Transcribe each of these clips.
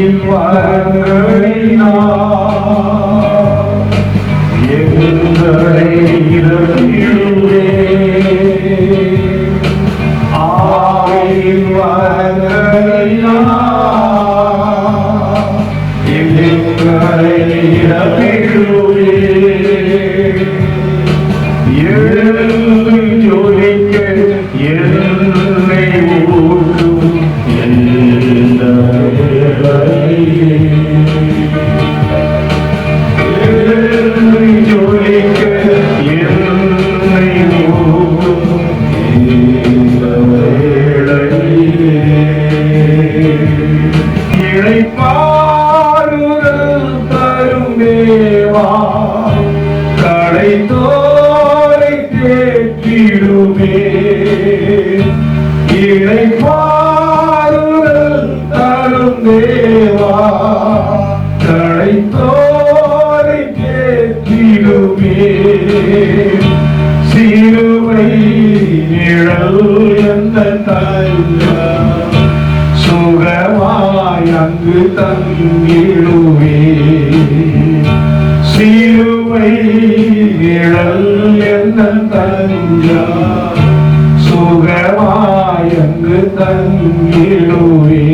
ஆவியின் எந்த தல்லா சுகமாய் அங்கு தங்கிடுவே சிலுவை நிழல் என்ன தஞ்சா சுகமாய் அங்கு தங்கிடுவே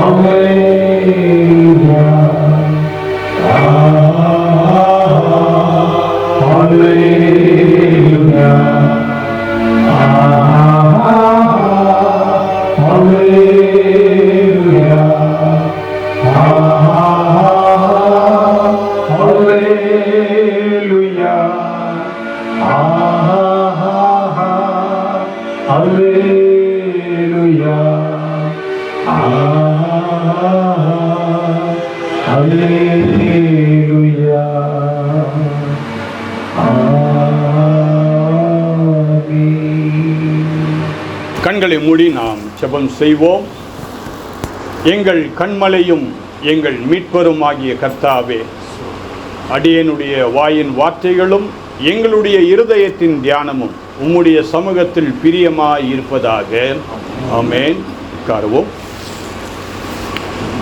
Hallelujah. செய்வோம். எங்கள் கண்மலையும் எங்கள் மீட்பரும் ஆகிய கர்த்தாவே அடியனுடைய வாயின் வார்த்தைகளும் எங்களுடைய இருதயத்தின் தியானமும் உம்முடைய சமூகத்தில் பிரியமாய் இருப்பதாக ஆமேன். உட்காருவோம்.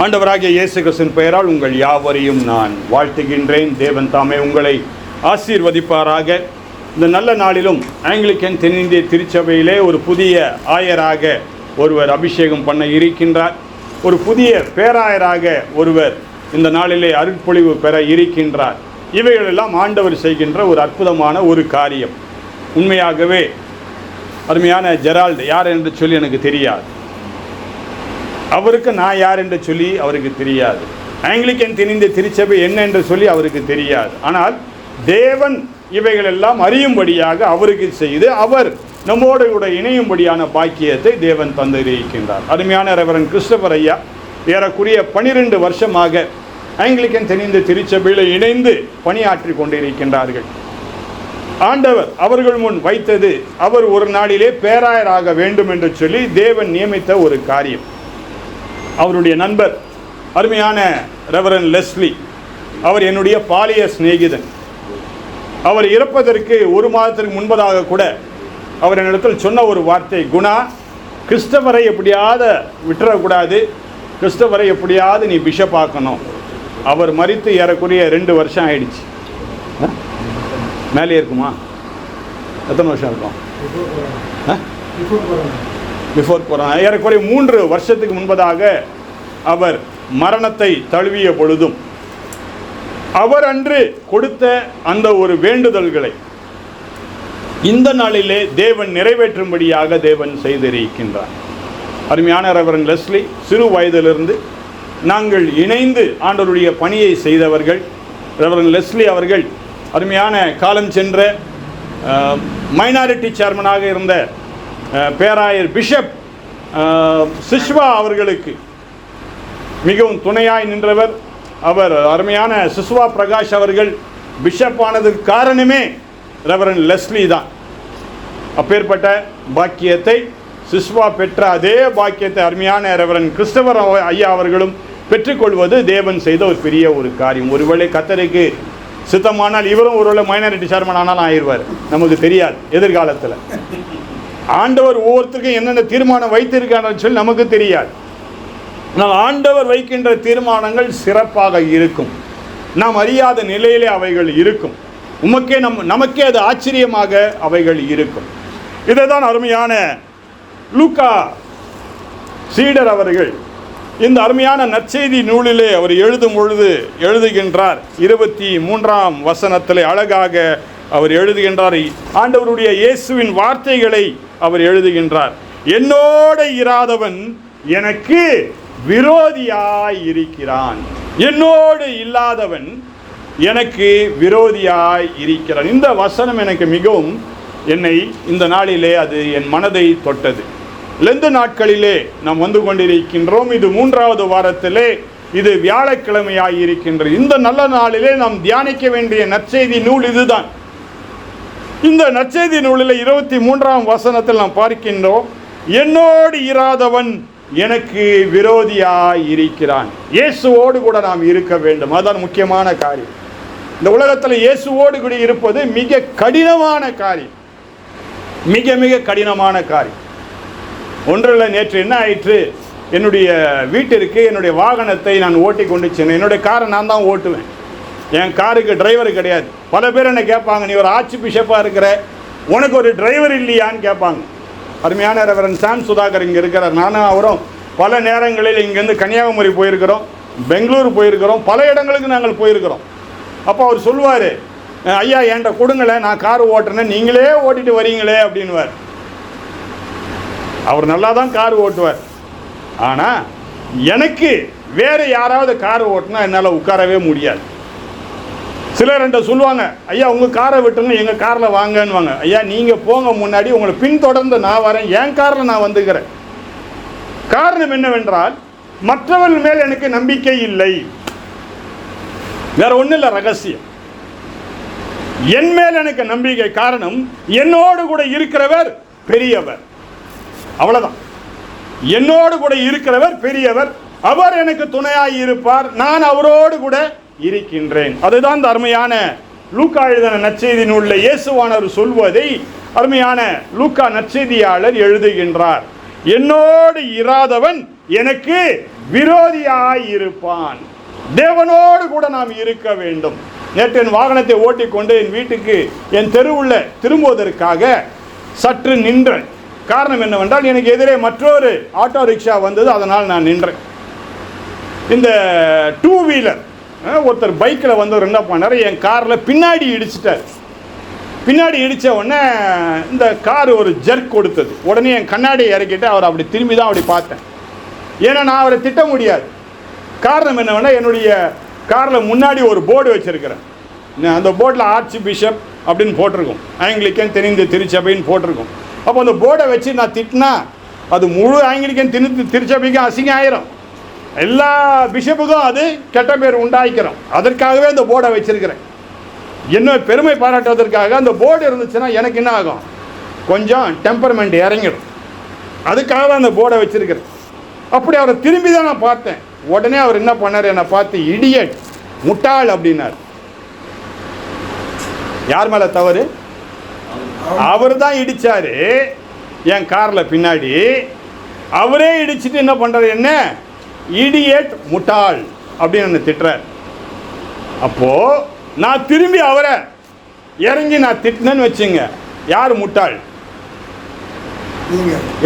ஆண்டவராகிய இயேசு கிறிஸ்துவின் பெயரால் உங்கள் யாவரையும் நான் வாழ்த்துகின்றேன். தேவன் தாமே உங்களை ஆசீர்வதிப்பாராக. இந்த நல்ல நாளிலும் ஆங்கிலிக்கன் தென்னிந்திய திருச்சபையிலே ஒரு புதிய ஆயராக ஒருவர் அபிஷேகம் பண்ண இருக்கின்றார். ஒரு புதிய பேராயராக ஒருவர் இந்த நாளிலே அருட்பொழிவு பெற இருக்கின்றார். இவைகளெல்லாம் ஆண்டவர் செய்கின்ற ஒரு அற்புதமான ஒரு காரியம். உண்மையாகவே அருமையான ஜெரால்டு யார் என்று சொல்லி எனக்கு தெரியாது. அவருக்கு நான் யார் என்று சொல்லி அவருக்கு தெரியாது. ஆங்கிலிக்கன் திணிந்த திருச்சபை என்ன என்று சொல்லி அவருக்கு தெரியாது. ஆனால் தேவன் இவைகளெல்லாம் அறியும்படியாக அவருக்கு செய்து அவர் நம்மோடு கூட இணையும்படியான பாக்கியத்தை தேவன் தந்திருக்கின்றார். அருமையான ரெவரன் கிறிஸ்டபர் ஐயா ஏறக்குரிய பனிரெண்டு வருஷமாக ஆங்கிலிக்கன் தெரிந்து திருச்சபையில் இணைந்து பணியாற்றி கொண்டிருக்கின்றார்கள். ஆண்டவர் அவர்கள் முன் வைத்தது அவர் ஒரு நாளிலே பேராயராக வேண்டும் என்று சொல்லி தேவன் நியமித்த ஒரு காரியம். அவருடைய நண்பர் அருமையான ரெவரன் லெஸ்லி அவர் என்னுடைய பாலிய சிநேகிதன். அவர் இறப்பதற்கு ஒரு மாதத்திற்கு முன்பதாக கூட அவர் என்னிடத்தில் சொன்ன ஒரு வார்த்தை குணா. கிறிஸ்தவரை எப்படியாவது விட்டுறக்கூடாது. கிறிஸ்தவரை எப்படியாவது நீ பிஷப் ஆக்கணும். அவர் மறித்து ஏறக்குறைய ரெண்டு வருஷம் ஆயிடுச்சு. ஆ? மேலே இருக்குமா? எத்தனை வருஷம் இருக்கும்? ஆ? Before corona. ஏறக்குறைய மூன்று வருஷத்துக்கு முன்பதாக அவர் மரணத்தை தழுவிய பொழுதும் அவர் அன்று கொடுத்த அந்த ஒரு வேண்டுதல்களை இந்த நாளிலே தேவன் நிறைவேற்றும்படியாக தேவன் செய்திருக்கின்றார். அருமையான ரவரன் லெஸ்லி சிறு வயதிலிருந்து நாங்கள் இணைந்து ஆண்டவருடைய பணியை செய்தவர்கள் ரெவரன் லெஸ்லி அவர்கள் அருமையான காலம் சென்ற மைனாரிட்டி சேர்மனாக இருந்த பேராயர் பிஷப் சிஷ்வா அவர்களுக்கு மிகவும் துணையாய் நின்றவர். அவர் அருமையான சிஸ்வா பிரகாஷ் அவர்கள் பிஷப் ஆனதுக்கு காரணமே ரெவரன் லெஸ்லி தான். அப்பேற்பட்ட பாக்கியத்தை சிஸ்வா பெற்ற அதே பாக்கியத்தை அருமையான ரெவரன் கிறிஸ்தவர் ஐயா அவர்களும் பெற்றுக்கொள்வது தேவன் செய்த ஒரு பெரிய ஒரு காரியம். ஒருவேளை கத்தருக்கு சித்தமானால் இவரும் ஒருவேளை மைனாரிட்டி சேர்மன் ஆனாலும் ஆயிடுவார். நமக்கு தெரியாது எதிர்காலத்தில். ஆண்டவர் ஒவ்வொருத்தருக்கும் என்னென்ன தீர்மானம் வைத்திருக்காருன்னு சொல்லி நமக்கு தெரியாது. ஆனால் ஆண்டவர் வைக்கின்ற தீர்மானங்கள் சிறப்பாக இருக்கும். நாம் அறியாத நிலையிலே அவைகள் இருக்கும். உமக்கே நம் நமக்கே அது ஆச்சரியமாக அவைகள் இருக்கும். இதை தான் அருமையான லூக்கா சீடர் அவர்கள் இந்த அருமையான நற்செய்தி நூலிலே அவர் எழுதும் பொழுது எழுதுகின்றார். இருபத்தி மூன்றாம் வசனத்திலே அழகாக அவர் எழுதுகின்றார். ஆண்டவருடைய இயேசுவின் வார்த்தைகளை அவர் எழுதுகின்றார். என்னோட இராதவன் எனக்கு விரோதியாய் இருக்கிறான். என்னோடு இல்லாதவன் எனக்கு விரோதியாய் இருக்கிறான். இந்த வசனம் எனக்கு மிகவும் என்னை இந்த நாளிலே அது என் மனதை தொட்டது. லெந்து நாட்களிலே நாம் வந்து கொண்டிருக்கின்றோம். இது மூன்றாவது வாரத்திலே இது வியாழக்கிழமையாய் இருக்கின்றது. இந்த நல்ல நாளிலே நாம் தியானிக்க வேண்டிய நற்செய்தி நூல் இதுதான். இந்த நற்செய்தி நூலில் இருபத்தி மூன்றாம் வசனத்தில் நாம் பார்க்கின்றோம். என்னோடு இராதவன் எனக்கு விரோதியாய் இருக்கிறான் இயேசுவோடு கூட நாம் இருக்க வேண்டும். அதுதான் முக்கியமான காரியம். இந்த உலகத்தில் இயேசுவோடு கூட இருப்பது மிக கடினமான காரியம். மிக மிக கடினமான காரியம். ஒன்றில் நேற்று என்ன ஆயிற்று? என்னுடைய வீட்டிற்கு என்னுடைய வாகனத்தை நான் ஓட்டி கொண்டு சென்றேன். என்னுடைய காரை நான் தான் ஓட்டுவேன். என் காருக்கு டிரைவர் கிடையாது. பல பேர் என்ன கேட்பாங்க நீ ஒரு ஆட்சி பிஷப்பாக இருக்கிற. உனக்கு ஒரு டிரைவர் இல்லையான்னு கேட்பாங்க. அருமையான ரெவரன் சாம் சுதாகர் இங்கே இருக்கிறார். நானும் அவரும் பல நேரங்களில் இங்கேருந்து கன்னியாகுமரி போயிருக்கிறோம் பெங்களூர் போயிருக்கிறோம் பல இடங்களுக்கு நாங்கள் போயிருக்கிறோம். அப்போ அவர் சொல்லுவார் ஐயா என்கிட்ட கொடுங்களேன் நான் கார் ஓட்டுறேன் நீங்களே ஓட்டிட்டு வரீங்களே அப்படின்வார் அவர் நல்லா தான் கார் ஓட்டுவார். ஆனால் எனக்கு வேறு யாராவது கார் ஓட்டினா என்னால் உட்காரவே முடியாது. சிலர் என்கிட்ட சொல்லுவாங்க ஐயா உங்கள் காரை விட்டுங்க எங்கள் காரில் வாங்கன்னுவாங்க. ஐயா நீங்கள் போங்க முன்னாடி உங்களை பின்தொடர்ந்து நான் வரேன். என் காரில் நான் வந்துக்கிறேன். காரணம் என்னவென்றால் மற்றவர்கள் மேல் எனக்கு நம்பிக்கை இல்லை. வேற ஒன்றும் இல்லை ரகசியம். என் மேல் எனக்கு நம்பிக்கை காரணம் என்னோடு கூட இருக்கிறவர் பெரியவர். அவ்வளோதான் என்னோடு கூட இருக்கிறவர் பெரியவர். அவர் எனக்கு துணையாய் இருப்பார். நான் அவரோடு கூட இருக்கின்றேன். அதுதான் இந்த அருமையான லூக்கா எழுதின நற்செய்தி நூலில் இயேசுவானவர் சொல்வதை அருமையான லூக்கா நற்செய்தியாளர் எழுதுகின்றார். என்னோடு இராதவன் எனக்கு விரோதியாயிருப்பான். தேவனோடு கூட நாம் இருக்க வேண்டும். நேற்று என் வாகனத்தை ஓட்டிக்கொண்டு என் வீட்டுக்கு என் தெருவுள்ள திரும்புவதற்காக சற்று நின்றேன். காரணம் என்னவென்றால் எனக்கு எதிரே மற்றொரு ஆட்டோ ரிக்ஷா வந்தது அதனால் நான் நின்றேன். இந்த டூ வீலர் ஒருத்தர் பைக்கில் வந்து என்ன பண்ணார்? என் காரில் பின்னாடி இடிச்சிட்டார். பின்னாடி இடித்த உடனே இந்த கார் ஒரு ஜெர்க் கொடுத்தது. உடனே என் கண்ணாடியை இறக்கிட்டு அவர் அப்படி திரும்பி தான் அப்படி பார்த்தேன். ஏன்னா நான் அவரை திட்ட முடியாது. காரணம் என்னவென்னா என்னுடைய காரில் முன்னாடி ஒரு போர்டு வச்சுருக்கிறேன். அந்த போர்டில் ஆர்ச்சி பிஷப் அப்படின்னு போட்டிருக்கும். ஆங்கிலிக்கன் தெரிந்து திருச்சபைன்னு போட்டிருக்கும். அப்போ அந்த போர்டை வச்சு நான் திட்டினா அது முழு ஆங்கிலிக்கன் திரு திருச்சபைக்கும் அசிங்கம் ஆயிரும் எல்லா பிஷப்புக்கும் அது கெட்ட பேர் உண்டாய்க்கிறோம். அதற்காகவே அந்த போர்டை வச்சிருக்கிறேன். என்ன பெருமை பாராட்டுவதற்காக அந்த போர்டு இருந்துச்சுன்னா எனக்கு என்ன ஆகும்? கொஞ்சம் டெம்பர்மெண்ட் இறங்கிடும். அதுக்காக தான் அந்த போர்டை வச்சிருக்கிறேன். அப்படி அவரை திரும்பி தான் நான் பார்த்தேன். உடனே அவர் என்ன பண்ணார்? என்னை பார்த்து இடியட் முட்டாள் அப்படின்னார். யார் மேலே தவறு? அவர் தான் இடித்தார் என் காரில் பின்னாடி. அவரே இடிச்சிட்டு என்ன பண்ணுறாரு என்ன? இடியட் முட்டாள் அப்படின்னு என்னை திட்டுறார். அப்போது நான் திரும்பி அவரை இறங்கி நான் திட்டினேன்னு வச்சுங்க யார் முட்டாள்?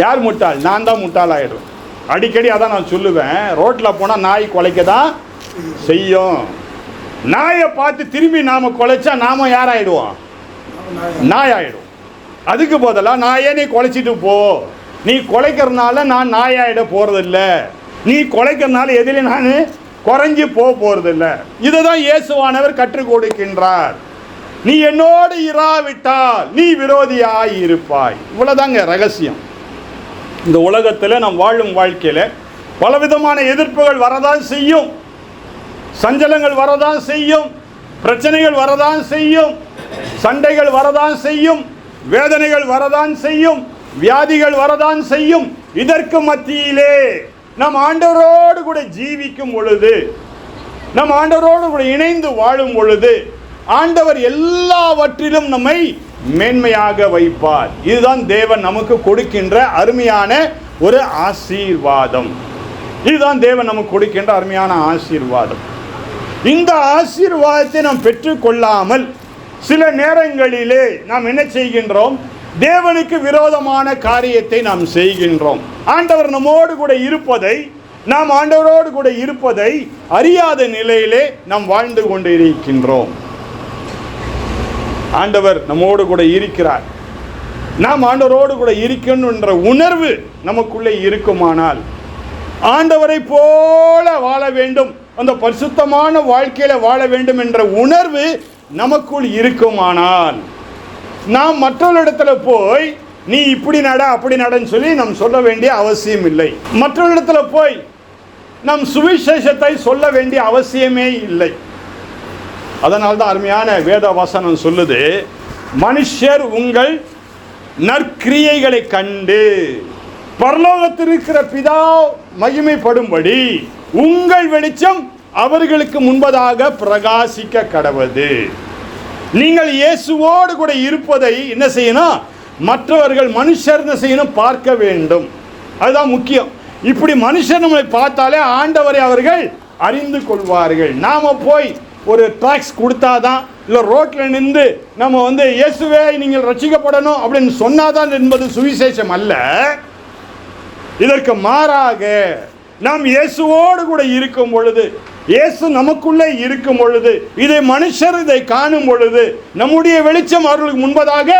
யார் முட்டாள்? நான் தான் முட்டாள் ஆகிடுவேன் அடிக்கடி அதான் நான் சொல்லுவேன் ரோட்டில் போனால் நாய் குலைக்க தான் செய்யும். நாயை பார்த்து திரும்பி நாம் குலைச்சா நாம யார் ஆயிடுவோம் நாய் ஆயிடும். அதுக்கு பதிலாக நாயே நீ குலைச்சிட்டு போ. நீ குலைக்கிறதுனால நான் நாய் ஆயிட போகிறதில்ல நீ குலைக்கிறதுனால எதில் நான் குறைஞ்சி போக போகிறதில்ல இதை தான் இயேசுவானவர் கற்றுக் கொடுக்கின்றார். நீ என்னோடு இராவிட்டால் நீ விரோதியாய் இருப்பாய். இவ்வளோதாங்க ரகசியம். இந்த உலகத்தில் நாம் வாழும் வாழ்க்கையில் பலவிதமான எதிர்ப்புகள் வரதான் செய்யும். சஞ்சலங்கள் வரதான் செய்யும். பிரச்சனைகள் வரதான் செய்யும். சண்டைகள் வரதான் செய்யும். வேதனைகள் வரதான் செய்யும். வியாதிகள் வரதான் செய்யும். இதற்கு மத்தியிலே நம் ஆண்டவரோடு கூட ஜீவிக்கும் பொழுது நம் ஆண்டவரோடு கூட இணைந்து வாழும் பொழுது ஆண்டவர் எல்லாவற்றிலும் நம்மை மேன்மையாக வைப்பார். இதுதான் தேவன் நமக்கு கொடுக்கின்ற அருமையான ஒரு ஆசீர்வாதம். இதுதான் தேவன் நமக்கு கொடுக்கின்ற அருமையான ஆசீர்வாதம். இந்த ஆசீர்வாதத்தை நாம் பெற்றுக்கொள்ளாமல் சில நேரங்களிலே நாம் என்ன செய்கின்றோம்? தேவனுக்கு விரோதமான காரியத்தை நாம் செய்கின்றோம். ஆண்டவர் நம்மோடு கூட இருப்பதை நாம் ஆண்டவரோடு கூட இருப்பதை அறியாத நிலையிலே நாம் வாழ்ந்து கொண்டு இருக்கின்றோம் ஆண்டவர் நம்மோடு கூட இருக்கிறார். நாம் ஆண்டவரோடு கூட இருக்கணுன்ற உணர்வு நமக்குள்ளே இருக்குமானால் ஆண்டவரை போல வாழ வேண்டும் அந்த பரிசுத்தமான வாழ்க்கையில் வாழ வேண்டும் என்ற உணர்வு நமக்குள் இருக்குமானால் நாம் மற்றவர்களிடத்துல போய் நீ இப்படி நட அப்படி நடன்னு சொல்லி நாம் சொல்ல வேண்டிய அவசியம் இல்லை. மற்றவர்களிடத்துல போய் நம் சுவிசேஷத்தை சொல்ல வேண்டிய அவசியமே இல்லை. அதனால்தான் தான் அருமையான வேத வசனம் சொல்லுது மனுஷர் உங்கள் நற்கிரியைகளை கண்டு பரலோகத்திருக்கிற பிதா மகிமைப்படும்படி உங்கள் வெளிச்சம் அவர்களுக்கு முன்பதாக பிரகாசிக்க கடவுது. நீங்கள் இயேசுவோடு கூட இருப்பதை என்ன செய்யணும்? மற்றவர்கள் மனுஷர் என்ன செய்யணும்? பார்க்க வேண்டும். அதுதான் முக்கியம். இப்படி மனுஷர் நம்மளை பார்த்தாலே ஆண்டவரை அவர்கள் அறிந்து கொள்வார்கள். நாம் போய் ஒரு டாக்ஸ் கொடுத்தாதான் இல்லை ரோட்டில் நின்று நம்ம வந்து இயேசுவே நீங்கள் ரசிக்கப்படணும் அப்படின்னு சொன்னாதான் என்பது சுவிசேஷம் அல்ல. இதற்கு மாறாக நாம் இயேசுவோடு கூட இருக்கும் பொழுது இயேசு நமக்குள்ளே இருக்கும் பொழுது இதை மனுஷர் இதை காணும் பொழுது நம்முடைய வெளிச்சம் அவர்களுக்கு முன்பதாக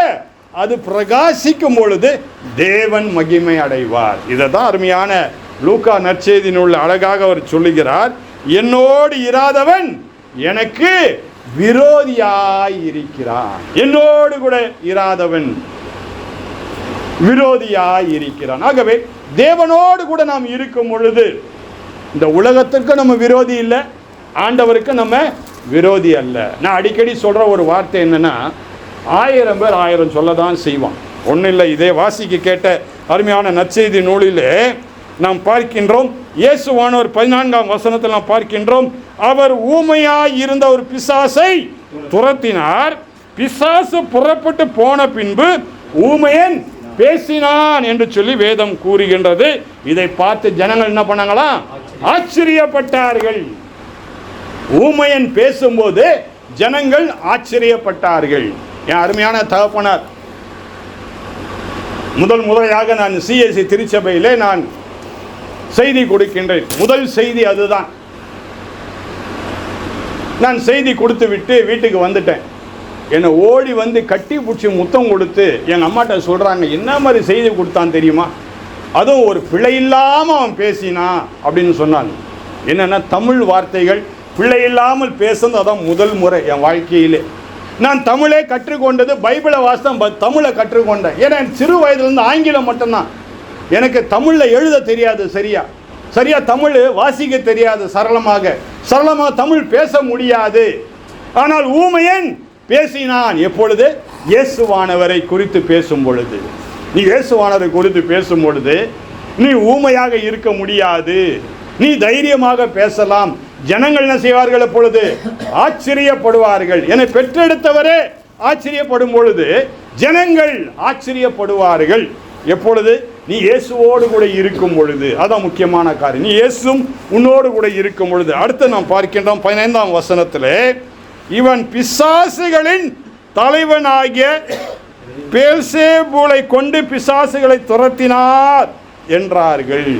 அது பிரகாசிக்கும் பொழுது தேவன் மகிமை அடைவார். இதை தான் அருமையான லூக்கா நற்செய்தின் உள்ள அழகாக அவர் சொல்லுகிறார் என்னோடு இராதவன் எனக்கு விரோதியாய் இருக்கிறான். என்னோடு கூட இராதவன் விரோதியாய் இருக்கிறான். ஆகவே தேவனோடு கூட நாம் இருக்கும் பொழுது இந்த உலகத்திற்கு நம்ம விரோதி இல்லை ஆண்டவருக்கு நம்ம விரோதி அல்ல. நான் அடிக்கடி சொல்கிற ஒரு வார்த்தை என்னென்னா ஆயிரம் பேர் ஆயிரம் சொல்ல தான் செய்வான். ஒன்றும் இல்லை இதே வாசிக்கு கேட்ட அருமையான நற்செய்தி நூலிலே நாம் பார்க்கின்றோம் இயேசுவானவர் பதினான்காம் வசனத்தில் நாம் பார்க்கின்றோம் அவர் ஊமையாய் இருந்த ஒரு பிசாசை துரத்தினார். பிசாசு புறப்பட்டு போன பின்பு ஊமையன் பேசினான் என்று சொல்லி வேதம் கூறுகின்றது. இதை பார்த்து ஜனங்கள் என்ன பண்ணாங்களா? ஆச்சரியப்பட்டார்கள். ஊமையன் பேசும்போது ஜனங்கள் ஆச்சரியப்பட்டார்கள். என் அருமையான தகப்பனார் முதல் முறையாக நான் சிஎஸ்சி திருச்சபையிலே நான் செய்தி கொடுக்கின்றேன். முதல் செய்தி அதுதான். நான் செய்தி கொடுத்து விட்டு வீட்டுக்கு வந்துட்டேன். என்னை ஓடி வந்து கட்டி பிடிச்சி முத்தம் கொடுத்து எங்கள் அம்மாட்ட சொல்கிறாங்க என்ன மாதிரி செய்தி கொடுத்தான் தெரியுமா? அதுவும் ஒரு பிழை இல்லாமல் அவன் பேசினான் அப்படின்னு சொன்னான் என்னென்னா தமிழ் வார்த்தைகள் பிழை இல்லாமல் பேசுனது அதான் முதல் முறை என் வாழ்க்கையிலே. நான் தமிழே கற்றுக்கொண்டது பைபிளை வாசம் தமிழை கற்றுக்கொண்டேன். ஏன்னா என் சிறு வயதுலேருந்து ஆங்கிலம் மட்டும்தான். எனக்கு தமிழில் எழுத தெரியாது சரியா. சரியா தமிழ் வாசிக்க தெரியாது சரளமாக. சரளமாக தமிழ் பேச முடியாது. ஆனால் ஊமையன் பேசினான். எப்பொழுது? இயேசுவானவரை குறித்து பேசும் பொழுது நீ இயேசுவானவரை குறித்து பேசும் பொழுது நீ ஊமையாக இருக்க முடியாது. நீ தைரியமாக பேசலாம். ஜனங்கள் என்ன செய்வார்கள் எப்பொழுது ஆச்சரியப்படுவார்கள். என்னை பெற்றெடுத்தவரே ஆச்சரியப்படும் பொழுது ஜனங்கள் ஆச்சரியப்படுவார்கள். எப்பொழுது? நீ இயேசுவோடு கூட இருக்கும் பொழுது. அதான் முக்கியமான காரியம். நீ இயேசும் உன்னோடு கூட இருக்கும் பொழுது. அடுத்து நாம் பார்க்கின்றோம் பதினைந்தாம் வசனத்தில் இவன் பிசாசுகளின் தலைவனாகிய பேல்சேபூலை கொண்டு பிசாசுகளை துரத்தினார் என்றார்கள்.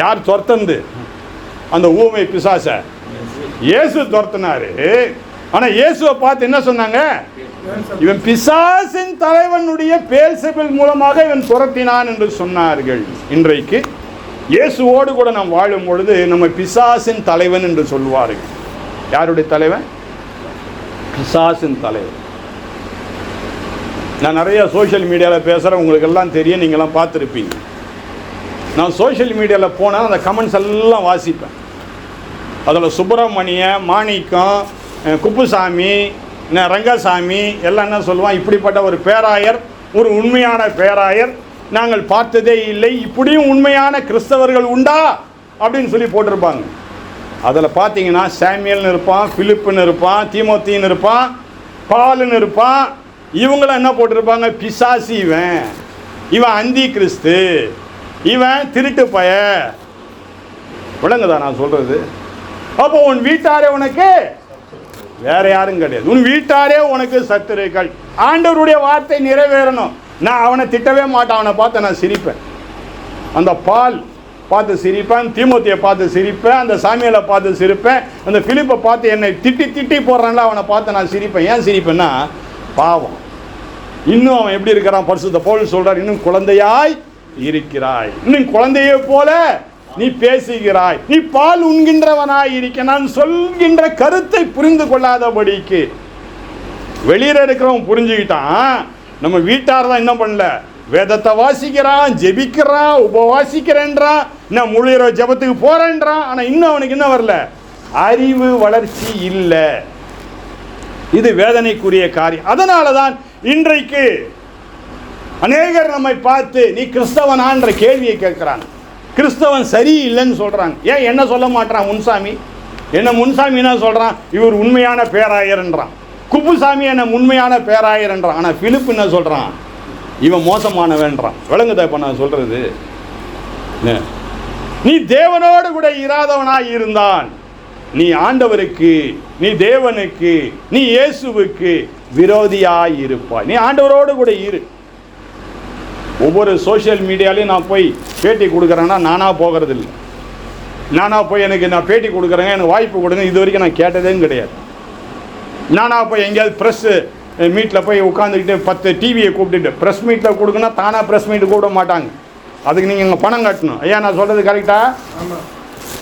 யார் துரத்தந்து? அந்த ஊமை பிசாச. இயேசு துரத்தினாரு. ஆனா இயேசுவை பார்த்து என்ன சொன்னாங்க? இவன் பிசாசின் தலைவனுடைய பேல்செபில் மூலமாக இவன் துரத்தினான் என்று சொன்னார்கள். இன்றைக்கு இயேசுவோடு கூட நாம் வாழும் பொழுது நம்ம பிசாசின் தலைவன் என்று சொல்வார்கள் யாருடைய தலைவன்? பிசாசின் தலைவன். நான் நிறைய சோஷியல் மீடியாவில் பேசுகிறேன் உங்களுக்கு எல்லாம் தெரியும். நீங்களாம் பார்த்துருப்பீங்க. நான் சோஷியல் மீடியாவில் போனால் அந்த கமெண்ட்ஸ் எல்லாம் வாசிப்பேன். அதில் சுப்பிரமணிய மாணிக்கம் குப்புசாமி ரங்கசாமி எல்லாம் என்ன சொல்லுவான் இப்படிப்பட்ட ஒரு பேராயர் ஒரு உண்மையான பேராயர் நாங்கள் பார்த்ததே இல்லை. இப்படியும் உண்மையான கிறிஸ்தவர்கள் உண்டா? அப்படின்னு சொல்லி போட்டிருப்பாங்க. அதில் பார்த்தீங்கன்னா சாமியல்னு இருப்பான் ஃபிலிப்புன்னு இருப்பான் தீமோத்தின்னு இருப்பான் பாலுன்னு இருப்பான் இவங்களாம் என்ன போட்டிருப்பாங்க? பிசாசி இவன். இவன் அந்தி கிறிஸ்து இவன் திருட்டு பய. விளங்குதா நான் சொல்கிறது அப்போ உன் வீட்டாரே உனக்கு வேற யாரும் கிடையாது. உன் வீட்டாரே உனக்கு சத்துருக்கள். ஆண்டவருடைய வார்த்தை நிறைவேறணும். நான் அவனை திட்டவே மாட்டான். அவனை பார்த்து நான் சிரிப்பேன். அந்த பால் பார்த்து சிரிப்பேன். தீமோத்தியை பார்த்து சிரிப்பேன். அந்த சாமியலை பார்த்து சிரிப்பேன். அந்த பிலிப்பை பார்த்து என்னை திட்டி திட்டி போடுறான்ல அவனை பார்த்து நான் சிரிப்பேன். ஏன் சிரிப்பேன்னா பாவம். இன்னும் அவன் எப்படி இருக்கிறான்? பரிசுத்த போல் சொல்றார் இன்னும் குழந்தையாய் இருக்கிறாய். இன்னும் குழந்தையை போல நீ பேசுகிறாய். நீ பால் உண்கின்றவனாய் இருக்க. நான் சொல்கின்ற கருத்தை புரிந்து கொள்ளாதபடிக்கு. வெளியில இருக்கிறவன் புரிஞ்சுக்கிட்டான். நம்ம வீட்டார் தான் என்ன பண்ணல? வேதத்தை வாசிக்கிறான் ஜெபிக்கிறான் உபவாசிக்கிறேன்றான் இன்னும் முழு இரவு ஜெபத்துக்கு போறேன்றான். ஆனால் இன்னும் அவனுக்கு என்ன வரல? அறிவு வளர்ச்சி இல்லை. இது வேதனைக்குரிய காரியம். அதனால தான் இன்றைக்கு அநேகர் நம்மை பார்த்து நீ கிறிஸ்தவனான்ற கேள்வியை கேட்குறாங்க கிறிஸ்தவன் சரியில்லைன்னு சொல்கிறாங்க ஏன் என்ன சொல்ல மாட்டான் முன்சாமி? என்ன முன்சாமி என்ன சொல்கிறான் இவர் உண்மையான பேராயர்ன்றான். குப்புசாமி என்ன உண்மையான பேராயர்ன்றான். ஆனால் பிலிப் என்ன சொல்கிறான் இவன் மோசமானவன்றான். விளங்குதா இப்போ நான் சொல்கிறது நீ தேவனோடு கூட இராதவனாய் இருந்தான். நீ ஆண்டவருக்கு நீ தேவனுக்கு நீ இயேசுவுக்கு விரோதியாய் இருப்பாய் நீ ஆண்டவரோடு கூட இரு. ஒவ்வொரு சோஷியல் மீடியாலையும் நான் போய் பேட்டி கொடுக்குறேன்னா நானாக போகிறது இல்லை நானாக போய் எனக்கு நான் பேட்டி கொடுக்குறேங்க எனக்கு வாய்ப்பு கொடுங்க இது வரைக்கும் நான் கேட்டதே கிடையாது. நானாக போய் எங்கேயாவது ப்ரெஸ்ஸு மீட்டில் போய் உட்காந்துக்கிட்டு பத்து டிவியை கூப்பிட்டுட்டு ப்ரெஸ் மீட்டில் கொடுக்குன்னா தானாக ப்ரெஸ் மீட்டு கூப்பிட மாட்டாங்க. அதுக்கு நீங்கள் இங்கே பணம் கட்டணும். ஐயா நான் சொல்கிறது கரெக்டாக ஆமாம்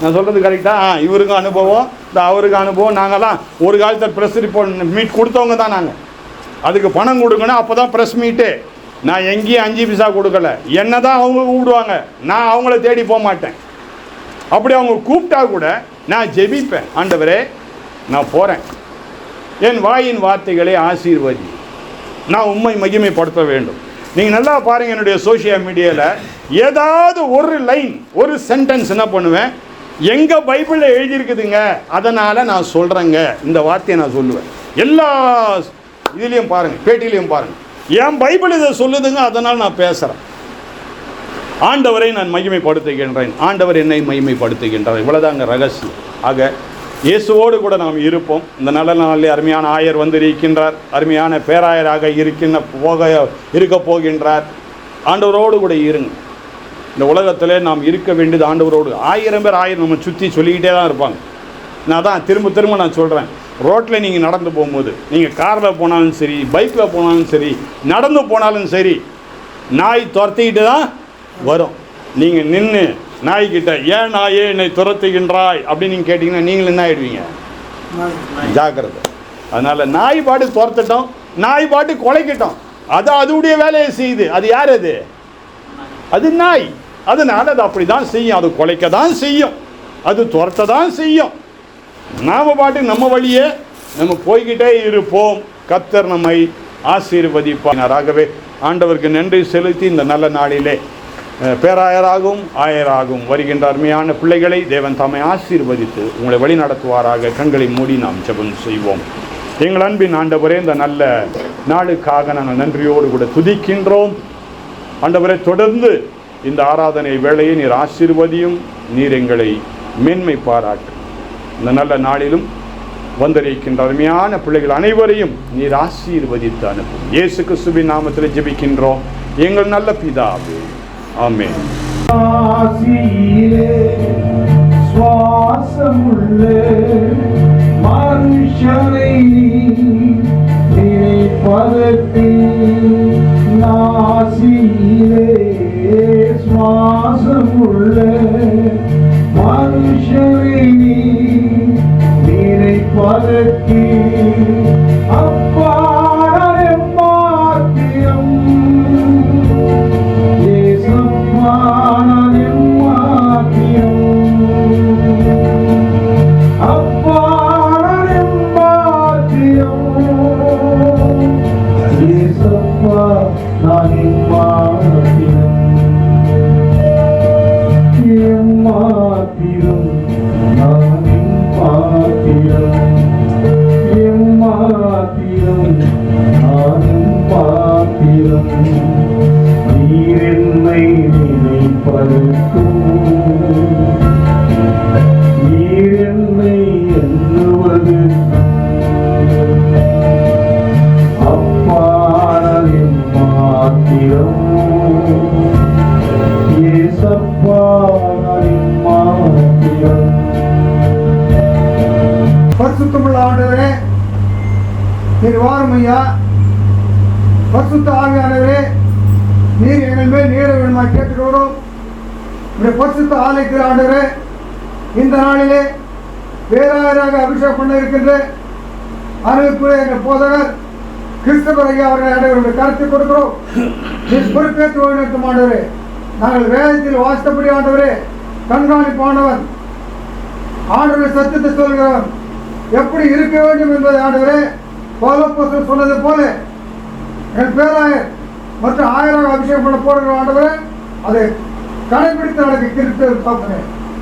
நான் சொல்கிறது கரெக்டாக ஆ இவருக்கும் அனுபவம் இந்த அவருக்கு அனுபவம். நாங்கள்லாம் ஒரு காலத்தில் ப்ரெஸ் ரிப்போர்ட் மீட் கொடுத்தவங்க தான் நாங்கள் அதுக்கு பணம் கொடுக்கணும் அப்போ தான் ப்ரெஸ் மீட்டு நான் எங்கேயும் அஞ்சு பைசா கொடுக்கல. என்ன தான் அவங்க கூப்பிடுவாங்க நான் அவங்கள தேடி போக மாட்டேன். அப்படி அவங்க கூப்பிட்டா கூட நான் ஜெபிப்பேன். ஆண்டவரே நான் போகிறேன் என் வாயின் வார்த்தைகளை ஆசீர்வதி. நான் உண்மை மகிமைப்படுத்த வேண்டும். நீங்கள் நல்லா பாருங்கள் என்னுடைய சோஷியல் மீடியாவில் ஏதாவது ஒரு லைன் ஒரு சென்டென்ஸ் என்ன பண்ணுவேன்? எங்கள் பைபிளில் எழுதியிருக்குதுங்க அதனால் நான் சொல்கிறேங்க இந்த வார்த்தையை நான் சொல்லுவேன். எல்லா இதுலேயும் பாருங்கள் பேட்டிலையும் பாருங்கள் என் பைபிள் இதை சொல்லுதுங்க அதனால் நான் பேசுகிறேன் ஆண்டவரை நான் மகிமைப்படுத்துகின்றேன். ஆண்டவர் என்னை மகிமைப்படுத்துகின்றார். இவ்வளவுதாங்க ரகசியம். ஆக இயேசுவோடு கூட நாம் இருப்போம். இந்த நல்ல நாளில் அருமையான ஆயர் வந்து இருக்கின்றார் அருமையான பேராயராக இருக்கின்ற போக இருக்க போகின்றார். ஆண்டவரோடு கூட இருங்க. இந்த உலகத்தில் நாம் இருக்க வேண்டியது ஆண்டவரோடு. ஆயிரம் பேர் ஆயிரம் நம்ம சுற்றி சொல்லிக்கிட்டே தான் இருப்பாங்க. நான் தான் திரும்ப திரும்ப நான் சொல்கிறேன் ரோட்டில் நீங்கள் நடந்து போகும்போது நீங்கள் காரில் போனாலும் சரி பைக்கில் போனாலும் சரி நடந்து போனாலும் சரி நாய் துரத்திக்கிட்டு தான் வரும். நீங்கள் நின்று நாய்கிட்ட ஏன் நாயே என்னை துரத்துகின்றாய்? அப்படின்னு நீங்கள் கேட்டிங்கன்னா நீங்கள் என்ன ஆயிடுவீங்க? ஜாக்கிரதை. அதனால் நாய் பாட்டு துரத்துட்டோம் நாய் பாட்டு குலைக்கட்டும். அது அதுடைய வேலையை செய்யுது. அது யார் அது? அது நாய். அதனால் அது அப்படி தான் செய்யும். அது குலைக்க தான் செய்யும். அது துரத்த தான் செய்யும். நாம் பாட்டு நம்ம வழியே நம்ம போய்கிட்டே இருப்போம். கத்தர் நம்மை ஆசீர்வதிப்பாராகவே. ஆண்டவருக்கு நன்றி செலுத்தி இந்த நல்ல நாளிலே பேராயராகவும் ஆயராகவும் வருகின்ற அருமையான பிள்ளைகளை தேவன் தம்மை ஆசீர்வதித்து உங்களை வழி நடத்துவாராக. கண்களை மூடி நாம் ஜெபம் செய்வோம். எங்கள் அன்பின் ஆண்டவரே இந்த நல்ல நாளுக்காக நாங்கள் நன்றியோடு கூட துதிக்கின்றோம். ஆண்டவரை தொடர்ந்து இந்த ஆராதனை வேளையை நீர் ஆசீர்வதியும் நீர் எங்களை மேன்மை பாராட்டு இந்த நல்ல நாளிலும் வந்திருக்கின்ற அருமையான பிள்ளைகள் அனைவரையும் நீர் ஆசீர்வதித்து அனுப்பும். இயேசு கிறிஸ்துவின் நாமத்தில் ஜெபிக்கின்றோம். எங்கள் நல்ல பிதாவே ஆமே சுவாசமுள்ள மனுஷனை நினைப்பதற்கு நாசியிலே சுவாசமுள்ள மனுஷனை பதக்கி அப்பா பரிசுத்த பசுத்த ஆலயத்தில் ஆண்டவரே இந்த நாளிலே வேறாயராக அபிஷேகம் பண்ண இருக்கின்ற அறிவிப்புடைய எங்கள் போதகர் கிறிஸ்தவர் ஐயா அவர்கள் ஆண்டவருடைய கருத்தை கொடுக்கிறோம். பொறுப்பேற்று வழிநடத்தும் ஆண்டவரே. நாங்கள் வேதத்தில் வாசித்தபடி ஆண்டவரே கண்காணிப்பானவன் ஆண்டவரை சத்தியத்தை சொல்கிறவன் எப்படி இருக்க வேண்டும் என்பதை ஆண்டவரே பௌலப்போஸ்தலர் சொன்னது போல என் பேராயர் மற்றும் ஆயிரம் அபிஷேகம் பண்ண போடுகிற ஆண்டவரே அதை கடைபிடித்தவர்களுக்கு கிறிஸ்தவர் கிறிஸ்தவ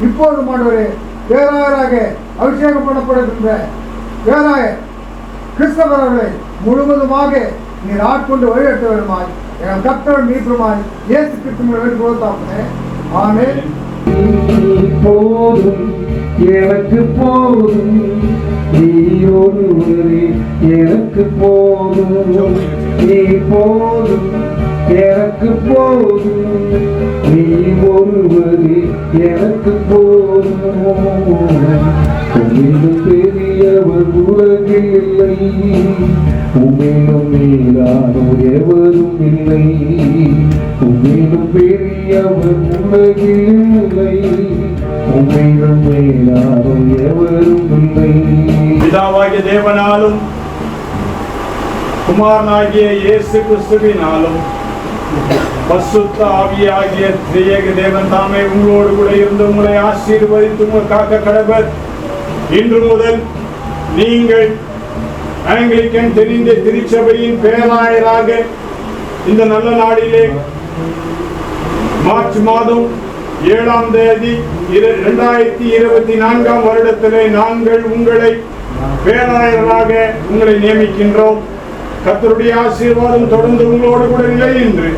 இப்போது மாணவரே பேராயராக அபிஷேகம் பண்ணப்படுகின்ற பேராயர் கிறிஸ்தவர்களை முழுவதுமாக நீர் ஆட்கொண்டு வழிநடத்த வருமாய் என் கத்தர் நீக்குமாய் இயேசு கிறிஸ்துவின் வேண்டுகோள் தாப்பனே. ஆமே போதும் எனக்கு போதும். நீயோடு ஒருவரே எனக்கு போதும். நீ போதும் எனக்கு போதும். ஒருவரே எனக்கு போதும் பெரியவர் உலகில் இல்லை. உமேனும் மேலானோ எவரும் இல்லை. உமேனும் பெரியவர் உலகில் இல்லை. உமேனும் மேலானோ எவரும் இல்லை. பிதாவாகிய தேவனாலும் குமாரனாகிய இயேசு கிறிஸ்துவினாலும் பசுத்த ஆவியாகிய திரியேக தேவன் தாமே உங்களோடு கூட இருந்து உங்களை ஆசீர்வதித்து உங்கள் காக்க கடவர். இன்று முதல் நீங்கள் ஆங்கிலிக்கன் தெரிந்த திருச்சபையின் பேராயராக இந்த நல்ல நாளிலே மார்ச் மாதம் ஏழாம் தேதி இரண்டாயிரத்தி இருபத்தி நான்காம் வருடத்திலே நாங்கள் உங்களை பேராயராக உங்களை நியமிக்கின்றோம். கத்தருடைய ஆசீர்வாதம் தொடர்ந்து உங்களோடு கூட நிலை நின்று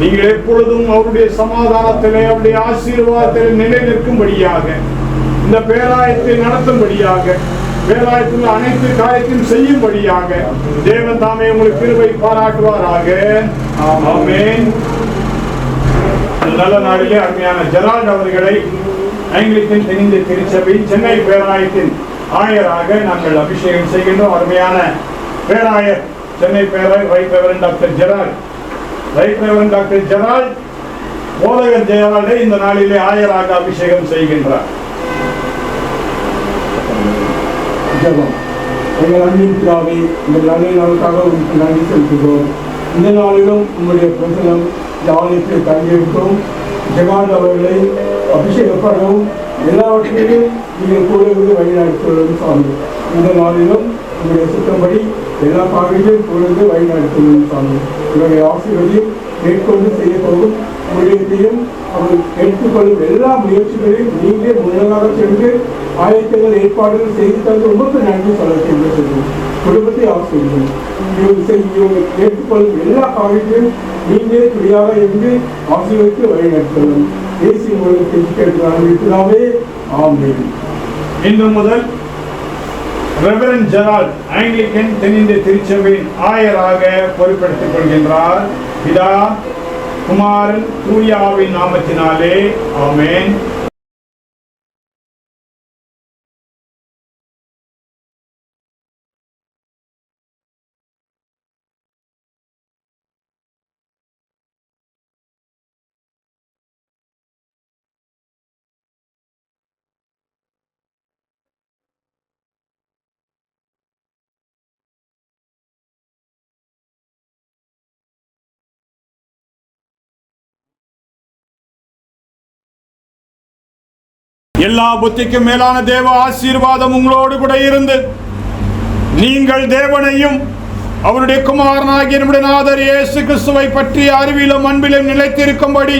நீங்கள் எப்பொழுதும் அவருடைய சமாதானத்திலே அவருடைய ஆசீர்வாதத்திலே நிலை நிற்கும்படியாக இந்த பேராயத்தை நடத்தும்படியாக பேராயத்தில் அனைத்து காரியத்தையும் செய்யும்படியாக தேவன் தாமே உங்களுக்கு கிருபை பாராட்டுவாராக. ஆமென். நல்ல நாளிலே அருமையான ஜெரால்ட் அவர்களை ஆங்கிலிக்கன் தெரிந்த திருச்சபை சென்னை பேராயத்தின் ஆயராக நாங்கள் அபிஷேகம் செய்கின்றோம். அருமையான பேராயர் சென்னை பேராயர் right doctor Gerald right reverend doctor Gerald போதகர் ஜெயரால்டை இந்த நாளிலே ஆயராக அபிஷேகம் செய்கின்றார். ஜெபம். எங்கள் அன்பின் பிதாவே இந்த நல்ல நாளுக்காக உங்களுக்கு நன்றி செலுத்துகிறோம். இந்த நாளிலும் உங்களுடைய பிரசனம் இந்த ஆலயத்தில் தங்கியிருக்கும். ஜெகாண்ட் அவர்களை அபிஷேகப்படவும் எல்லாவற்றையும் நீங்கள் கூட இருந்து வழிநடத்துவதும் சாமி இந்த நாளிலும் உங்களுடைய சுத்தம்படி எல்லா காரியங்களையும் பொழுது இருந்து வழிநடத்துவதும் சாமி. உங்களுடைய ஆசீர்வதியும் மேற்கொண்டு செய்ய போகும் ஊழியத்தையும் அவர் எடுத்துக்கொள்ளும் எல்லா முயற்சிகளையும் நீங்களே முன்னதாக சென்று ஆயத்தங்கள் ஏற்பாடுகள் செய்து தந்து உங்களுக்கு நன்றி சொல்ல சென்றது குடும்பத்தை ஆசிரியர்கள் செய்யும் ஏற்றுக்கொள்ளும் எல்லா காரியத்தையும் நீங்களே துணியாக இருந்து ஆசிரியருக்கு வழிநடத்தலும் தேசிய மூலம் தெரிவிக்கிறார்கள் கேட்கிறாவே இன்று முதல் ரெவரன் ஜெரால் ஆங்கிலிக்கன் தென்னிந்திய திருச்சபையின் ஆயராக பொறுப்பெடுத்துக் கொள்கின்றார். பிதா குமாரன் தூயாவின் நாமத்தினாலே ஆமேன். எல்லா புத்திக்கும் மேலான தேவ ஆசீர்வாதம் உங்களோடு கூட இருந்து நீங்கள் தேவனையும் அவருடைய குமாரனாகிய நம்முடைய நாதர் இயேசு கிறிஸ்துவை பற்றிய அறிவிலும் அன்பிலும் நிலைத்திருக்கும்படி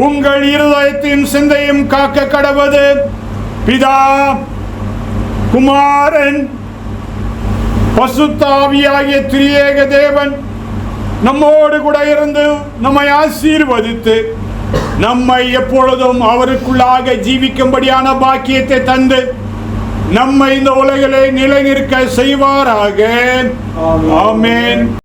உங்கள் இருதயத்தையும் சிந்தையும் காக்க கடவது. பிதா குமாரன் பசுத்தாவியாகிய திரியேக தேவன் நம்மோடு கூட இருந்து நம்மை ஆசீர்வதித்து நம்மை எப்பொழுதும் அவருக்குள்ளாக ஜீவிக்கும்படியான பாக்கியத்தை தந்து நம்மை இந்த உலகிலே நிலைநிற்க செய்வாராக. ஆமென்.